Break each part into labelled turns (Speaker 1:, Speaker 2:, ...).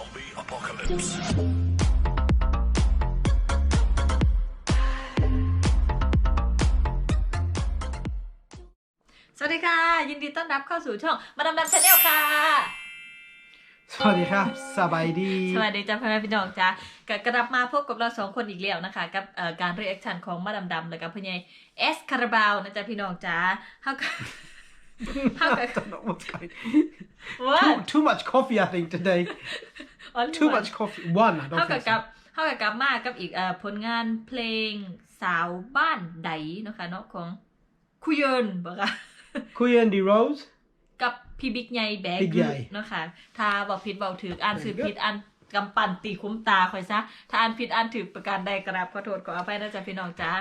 Speaker 1: Zombie apocalypse.
Speaker 2: สวัสดีค่ะยินดีต้อนรับเข้าสู่ช่องมาดามดัมชาแนลค่ะ
Speaker 3: สวัสดีครับสบายดี
Speaker 2: สวัสดีจ้าพ่อแม่พี่น้องจ้ากกลับมาพบกับเราสองคนอีกแล้วนะคะ กับเอ่อการรีแอคชั่นของมาดามดำแล้วกับพี่ใหญ่เอสคาราบาวนะจ๊ะพี่น้องจ้าเท่ากับ เท่ากับ
Speaker 3: I don't know what's going
Speaker 2: What?
Speaker 3: too, too much coffee I think today
Speaker 2: อ๋อ
Speaker 3: too much coffee one I
Speaker 2: เท่า
Speaker 3: don't
Speaker 2: กับ
Speaker 3: think
Speaker 2: กั
Speaker 3: so
Speaker 2: บเท่ากับกับมากับอีกเอ่อผลงานเพลงสาวบ้านใดเนาะคะเนาะของคุยเยินบอกค่ะ
Speaker 3: Kuya and the Rose
Speaker 2: กับพี่บิ๊กใหญ่แบก
Speaker 3: บิ๊กใหญ่
Speaker 2: เนาะค่ะถ้าบอกผิดบอกถืออ่านสื่อ
Speaker 3: Very good
Speaker 2: ผิดอ่านกำปั่นตีคุ้มตาคอยซะ ถ้าอ่านผิดอ่านถือประการใดกราบขอโทษขออภัยนะจ๊ะพี่น้องจ้า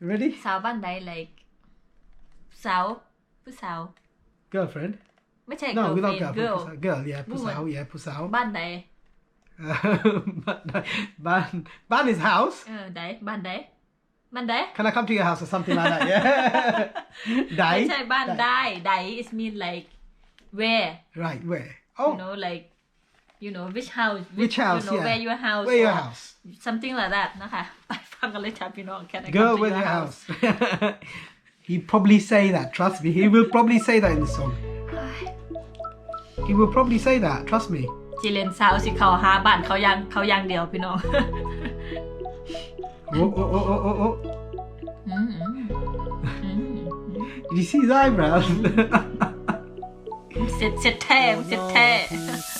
Speaker 3: You ready
Speaker 2: สาวบ้านใด like สาวผู้สาว
Speaker 3: girlfriend
Speaker 2: ไม่ใช่
Speaker 3: no we love
Speaker 2: girlfriend
Speaker 3: girl
Speaker 2: girl
Speaker 3: girl yeah
Speaker 2: Woman.
Speaker 3: pusao yeah pusao
Speaker 2: บ้านใด
Speaker 3: ban ban is house
Speaker 2: เออใดบ้านใดบ้านใด
Speaker 3: can I come to your house or something like that yeah
Speaker 2: ไม่
Speaker 3: Dai
Speaker 2: ใช่บ้านได้ใด is mean like where
Speaker 3: right where
Speaker 2: you
Speaker 3: oh
Speaker 2: know like you know which house
Speaker 3: Which house,
Speaker 2: you know
Speaker 3: yeah.
Speaker 2: where your house
Speaker 3: where your
Speaker 2: or
Speaker 3: house
Speaker 2: something like that นะคะ ไปฟังกันเลยจ้ะพี่น้อง Can I come
Speaker 3: girl
Speaker 2: to
Speaker 3: where
Speaker 2: your
Speaker 3: your
Speaker 2: house
Speaker 3: house he probably say that trust me he will probably say that in the song He will probably say that trust me
Speaker 2: จีเลนสาวสิเขาหาบ้านเขายังเขายังเดียวพี่น้อง
Speaker 3: oh oh oh oh oh, oh.
Speaker 2: อืมอืมอืม
Speaker 3: Did you see his eyebrows?
Speaker 2: เสร็จเสร็จแท้เสร็จแท้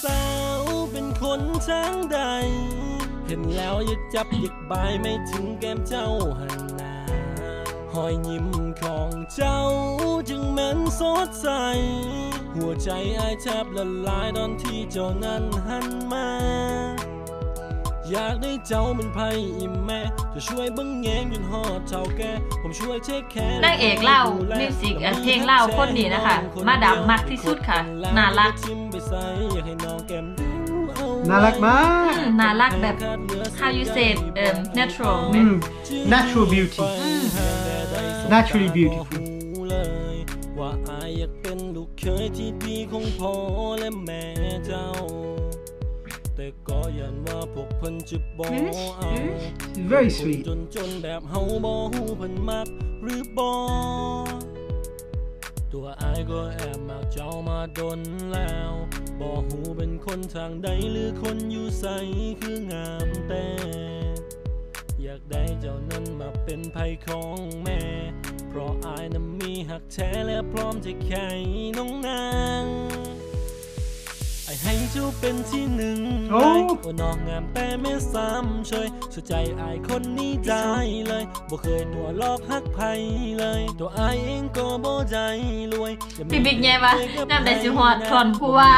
Speaker 4: สาวเป็นคนช้างใด เห็นแล้วอยากจับอยากบายไม่ถึงแก้มเจ้าหันหนาหอยยิ้มของเจ้าจึงเหม็นสดใส หัวใจอายแทบละลายตอนที่เจ้านั้นหันมา อยากได้เจ้าเป็นไพ่อิ่มแม่จะช่วยเบังแงงจนหอดเท่าแก่ผมช่วยเทคแคร์
Speaker 2: นางเอกเล่ามิวสิกเพลงเล่าคนนี้นะคะ มาดามมักที่สุดค่ะ น่ารัก
Speaker 4: ทิมไปใส่อยากให้น้องแก้มดูเอา
Speaker 3: น่ารักมาก
Speaker 2: อืมน่ารักแบบ how you say it um, natural
Speaker 3: Mm, natural beauty. Naturally beautiful.
Speaker 4: เลยว่าอายอยากเป็นลูกเคยที่ดีของพ่อและแม่เจ้า แต่ก็ยันว่าพวกเพิ่นจะบ่เอา
Speaker 3: She's very sweet.
Speaker 4: จนจนๆแบบเฮาบ่ฮู้เพิ่นมักหรือบ่ตัวอายก็แอบมักเจ้ามาดนแล้วบ่ฮู้เป็นคนทางใดหรือคนอยู่ใสคืองามแต่ อยากได้เจ้านั้นมาเป็นภัยของแม่ เพราะอายนั้นมีหักแท้และพร้อมจะแข่น้องนางไอให้เจ้าเป็นที่หนึ่ง
Speaker 3: โอ้
Speaker 4: เลยว่าน้องงามแต่ไม่ซ้ำช่วยสุดใจอายคนนี้ได้เลยบ่เคยตัวลอกหักไผเลย ตัวอายเองก็บ่ใจรวยอย่ามี
Speaker 2: พี่บิ๊กไงวะน้ำแต่สิหอดทอนผู้ว่า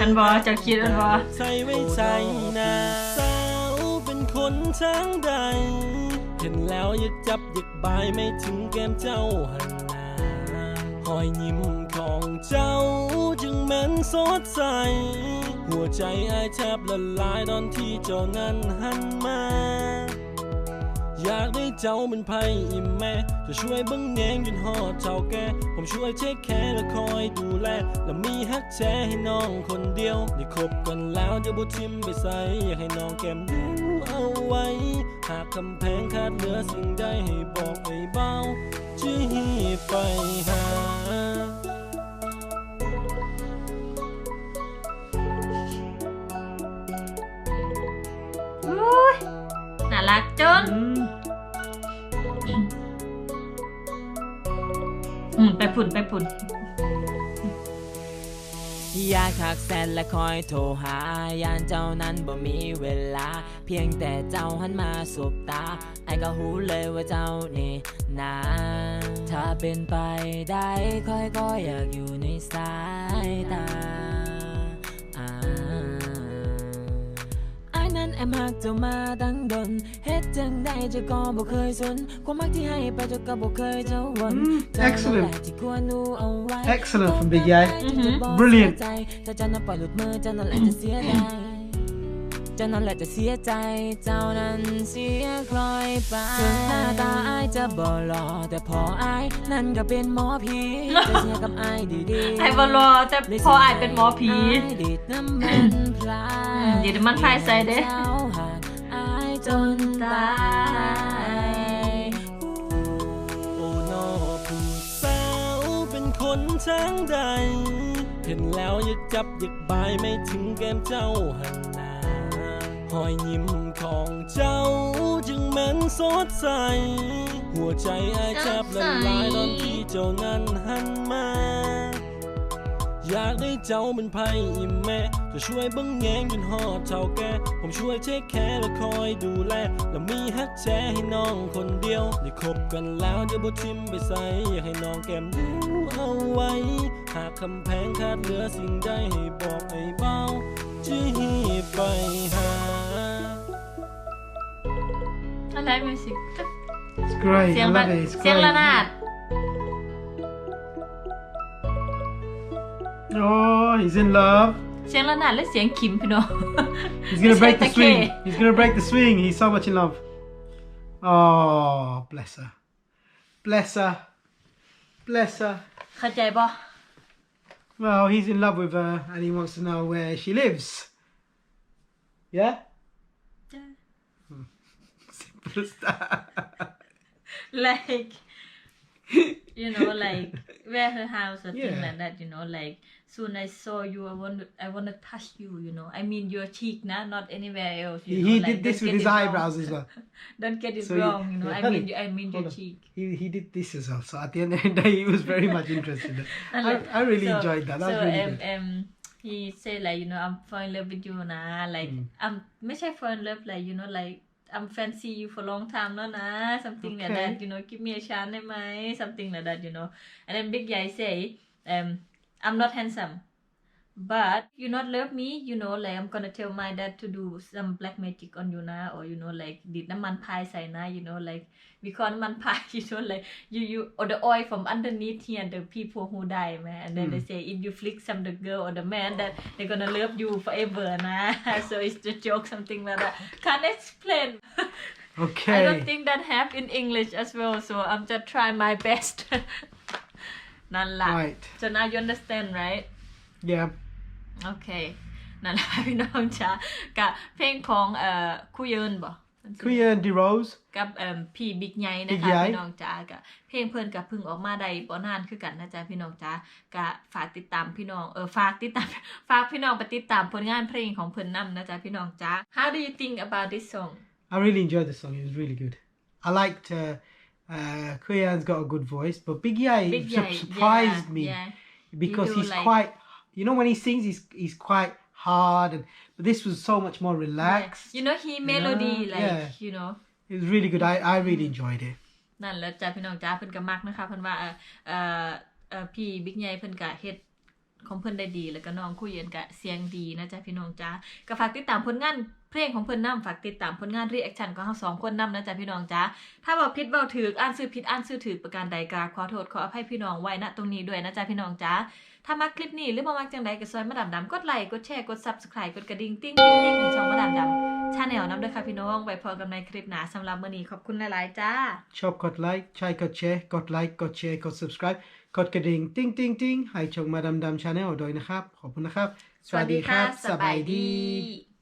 Speaker 2: อันบอเจะคิดอันบอ
Speaker 4: ใส่ไว้ใจนะสาวเป็นคนช้างใดเห็นแล้วอยากจับอยากบายไม่ถึงแก้มเจ้าหันหน้าหอยยิ้มของเจ้าจึงเหม็นสดใส หัวใจอายแทบละลายตอนที่เจ้านั้นหันมา อยากได้เจ้าเป็นไพ่อิ่มแม่จะช่วยบังแยงจนหอดเท่าแก่ผมช่วยเช็คแค่และคอยดูแล และมีฮักแชร์ให้น้องคนเดียว ได้คบกันแล้วจะบุทิมไปใส่อยากให้น้องแก้มดูเอา ไว้ หากคำแพงขาดเหลือสิ่งใดให้บอกไอ้เบาจะให้ไปหา
Speaker 2: น่ารักจนอืมไปผุ่นไปผุ่น
Speaker 5: อยากทักแซนและคอยโทรหายานเจ้านั้นบ่มีเวลา เพียงแต่เจ้าหันมาสบตา ไอ้ก็หูเลยว่าเจ้านี่นาถ้าเป็นไปได้ค่อยก็อยากอยู่ในสายตา ไอ้นั้นแอบหักเจ้ามาตั้งดนเฮ็ดจังได้เจ้าก็บ่เคยสนความรักที่ให้ไปเจ้าก็บ่เคยเจ้าวน
Speaker 3: Mm,
Speaker 5: เจ้านั่น
Speaker 3: excellent
Speaker 5: แหละที่ควรดูเอาไว้
Speaker 3: Excellent from Big Yay.
Speaker 2: อือหือ
Speaker 3: Brilliant
Speaker 5: ถ้าเจ้านั้นปล่อยหลุดมือเจ้านั่นแหละจะเสียดายเจ้านั้นแหละจะเสียใจ เจ้านั้นเสียคลอยไปถึงหน้าตาอายจะบ่หล่อแต่พออายนั่นก็เป็นหมอผีจะเสียกับอายดีๆ
Speaker 2: ไอ้บอลอแต่พออายเป็นหมอผี
Speaker 5: อายดีดน้ำมันพลา ย
Speaker 2: ดีดน้ำมันพลายใส่เด้
Speaker 5: จนตาย
Speaker 4: โอ้นอผู้สาวเป็นคนทางใด เห็นแล้วอยากจับอยากบายไม่ถึงแก้มเจ้าหันหน้าหอยยิ้มของเจ้าจึงแม้นสดใส หัวใจอายแทบละลายตอนที่เจ้านั้นหันมา อยากได้เจ้าเป็นไพ่อิ่มแม่ จะช่วยเบังแงงจนหอดเท่าแก ผมช่วยเทคแคร์และคอยดูแล และมีฮักแชร์ให้น้องคนเดียว ได้คบกันแล้วเดี๋ยวบ่ทิมไปใส่อยากให้น้องแก้มเดียวเอาไว้ หากคำแพงขาดเหลือสิ่งใดให้บอกไอ้เบาจะหีบไปหา
Speaker 2: อะไรมิวสิก
Speaker 3: It's great.
Speaker 2: เสีย
Speaker 3: I
Speaker 2: งระ
Speaker 3: love it. It's
Speaker 2: เสียง
Speaker 3: great.
Speaker 2: ระนาด
Speaker 3: Oh, he's in love.
Speaker 2: เสียงระนาดและเสียงขิมพี่น้อง
Speaker 3: He's gonna
Speaker 2: It's
Speaker 3: break
Speaker 2: like
Speaker 3: the
Speaker 2: the
Speaker 3: swing.
Speaker 2: K.
Speaker 3: He's gonna break the swing. He's so much in love. Oh, bless her. Bless her. Bless her.
Speaker 2: เข้าใจปะ
Speaker 3: Well, he's in love with her and he wants to know where she lives. Yeah? Simple as that.
Speaker 2: like you know like where her house or
Speaker 3: yeah.
Speaker 2: thing like that, you know, like soon I saw you, I want I want to touch you, you know. I mean your cheek, nah, not anywhere else. You
Speaker 3: he
Speaker 2: know?
Speaker 3: did
Speaker 2: like,
Speaker 3: this with his
Speaker 2: eyebrows wrong.
Speaker 3: as well.
Speaker 2: don't get it
Speaker 3: so
Speaker 2: wrong, you know. I mean. I mean your
Speaker 3: on.
Speaker 2: cheek.
Speaker 3: He, he did this as well. So at the end of the day, he was very much interested. like, I, I really
Speaker 2: so,
Speaker 3: enjoyed that. That
Speaker 2: so,
Speaker 3: was really
Speaker 2: um,
Speaker 3: good.
Speaker 2: Um, he said like you know I'm falling in love with you nah like
Speaker 3: mm.
Speaker 2: I'm um, I fall in love like you know like I'm fancy you for a long time no, nah, something
Speaker 3: okay.
Speaker 2: like that, you know, give me a chance, eh, something like that, you know. And then Big Guy say, um, I'm not handsome but you not love me you know like i'm gonna tell my dad to do some black magic on you now or you know like did naman pie sai na you know like we call man pie you know like you you or the oil from underneath here the people who die man and then mm. they hmm. say if you flick some the girl or the man that oh. they're gonna love you forever nah so it's the joke something like that can't explain
Speaker 3: okay i
Speaker 2: don't think that have in english as well so i'm just trying my best Nan
Speaker 3: Right.
Speaker 2: So now you understand, right?
Speaker 3: Yeah.
Speaker 2: โอเคนั่นแหละพี่น้องจ้ากับเพลงของเอ่อคุยเยินบ่
Speaker 3: Kuya and DeRose.
Speaker 2: กับเอ่อพี่บิ๊กใหญ่นะ
Speaker 3: Big
Speaker 2: คะ
Speaker 3: ใหญ่
Speaker 2: พี่น้องจ้ากับเพลงเพิ่นกับเพึ่งออกมาได้บ่นานคือกันนะจ๊ะพี่น้องจ้าก็ฝากติดตามพี่น้องเออฝากติดตามฝากพี่น้องไปติดตามผลงานเพลงของเพิ่นนํนะจ๊ะพี่น้องจ้า How do you think about this song
Speaker 3: I really enjoyed the song. It was really good. I liked uh, uh, Kuyan's got a good voice, but Big Yai
Speaker 2: Big
Speaker 3: sur-
Speaker 2: Yai
Speaker 3: surprised
Speaker 2: yeah,
Speaker 3: me
Speaker 2: yeah.
Speaker 3: because
Speaker 2: do
Speaker 3: he's
Speaker 2: like-
Speaker 3: quite. You know when he sings, he's he's quite hard, and but this was so much more
Speaker 2: Yeah.
Speaker 3: relaxed.
Speaker 2: you know he melody
Speaker 3: know,
Speaker 2: like
Speaker 3: yeah.
Speaker 2: you know
Speaker 3: It was really good. I I really enjoyed it.
Speaker 2: นั่นแหล้วจ้าพี่น้องจ้าเพิ่นก็มักนะคะเพิ่นว่าเอ่อเอ่อเอ่อพี่บิ๊กใหญ่เพิ่นก็เฮ็ดของเพิ่นได้ดีแล้วก็น้องคุยเย็นก็เสียงดีนะจ๊ะพี่น้องจ้าก็ฝากติดตามผลงานเพลงของเพิ่นนํฝากติดตามผลงานรีแอคชั่นของเฮาสองคนนํนะจ๊ะพี่น้องจ้าถ้าเว้าผิดเว้าถูกอ่านชื่อผิดอ่านชื่อถูกประการใดก็ขอโทษขออภัยพี่น้องไว้ณตรงนี้ด้วยนะจ๊ะพี่น้องจ้า ถ้ามักคลิปนี้หรือบ่มักจังใดก็ซอยมาดามดำกดไลค์กดแชร์กด Subscribe กดกระดิ่งติ๊งติ๊งติ๊งให้ช่องมาดามดำชาแนลนำด้วยค่ะพี่น้องไว้พอกันในคลิปหน้าสำหรับมื้อนี้ขอบคุณหลายๆจ้า
Speaker 3: Chop got like, chai got share, got like, got share, got subscribe, got กระดิ่ง ting ting ting ให้ช่องมาดามดามชาแนลโดยนะครับ ขอบคุณนะครับ
Speaker 2: สวัสดีค่ะ
Speaker 3: สบายดี
Speaker 2: สบายดี